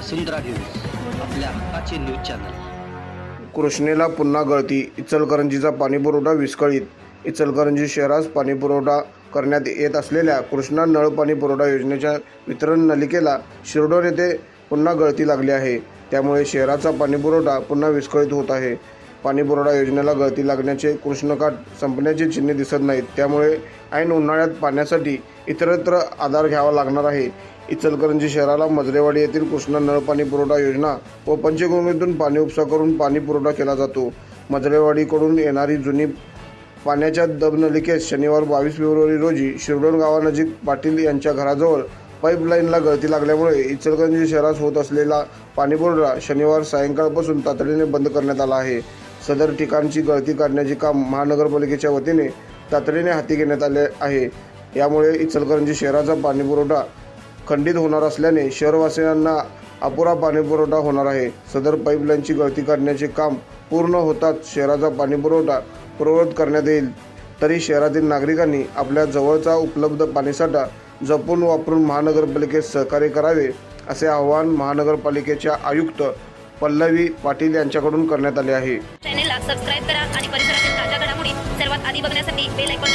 वसुंधरा news आपल्या हक्काचे news channel. कृष्णेला पुन्हा गळती इचलकरंजीचा पाणीपुरवठा विस्कळीत. इचलकरंजी शहरास पाणीपुरवठा करण्यात येत असलेल्या कृष्णा नळ पाणी पुरवठा योजनेच्या वितरण नलिकेला शिरडोन येथे पुन्हा गळती लागली आहे. त्यामुळे शहराचा पाणीपुरवठा पुन्हा विस्कळीत होत आहे. पाणीपुरवठा योजनेला गळती लागण्याचे कृष्णकाठ संपण्याचे चिन्हे दिसत नाहीत. त्यामुळे ऐन उन्हाळ्यात पाण्यासाठी इतरत्र आधार घ्यावा लागणार आहे. इचलकरंजी शहराला मजरेवाडी येथील कृष्णा नळ पाणी पुरवठा योजना व पंचगंगेतून पाणी उपसा करून पाणी पुरवठा केला जातो. मजरेवाडीकडून येणारी जुनी पाण्याच्या दबनलिकेत शनिवार बावीस फेब्रुवारी रोजी शिरडोण गावानजीक पाटील यांच्या घराजवळ पाईपलाईनला गळती लागल्यामुळे इचलकरंजी शहरात होत असलेला पाणीपुरवठा शनिवार सायंकाळपासून तातडीने बंद करण्यात आला आहे. सदर ठिकाणची गळती काढण्याचे काम महानगरपालिकेच्या वतीने तातडीने हाती घेण्यात आले आहे. यामुळे इचलकरंजी शहराचा पाणीपुरवठा खंडित होणार असल्याने शहरवासियांना अपुरा पाणीपुरवठा होणार आहे. सदर पाईपलाईनची गळती काढण्याचे काम पूर्ण होताच शहराचा पाणीपुरवठा पूर्ववत करण्यात येईल. तरी शहरातील नागरिकांनी आपल्या जवळचा उपलब्ध पाणीसाठा जपून वापरून महानगरपालिकेत सहकार्य करावे असे आवाहन महानगरपालिकेच्या आयुक्त पल्लवी पाटील यांच्याकडून करण्यात आले आहे. चॅनेलला सबस्क्राईब करा आणि परिसरातील ताज्या घडामोडी सर्वात आधी बघण्यासाठी बेल ऐकून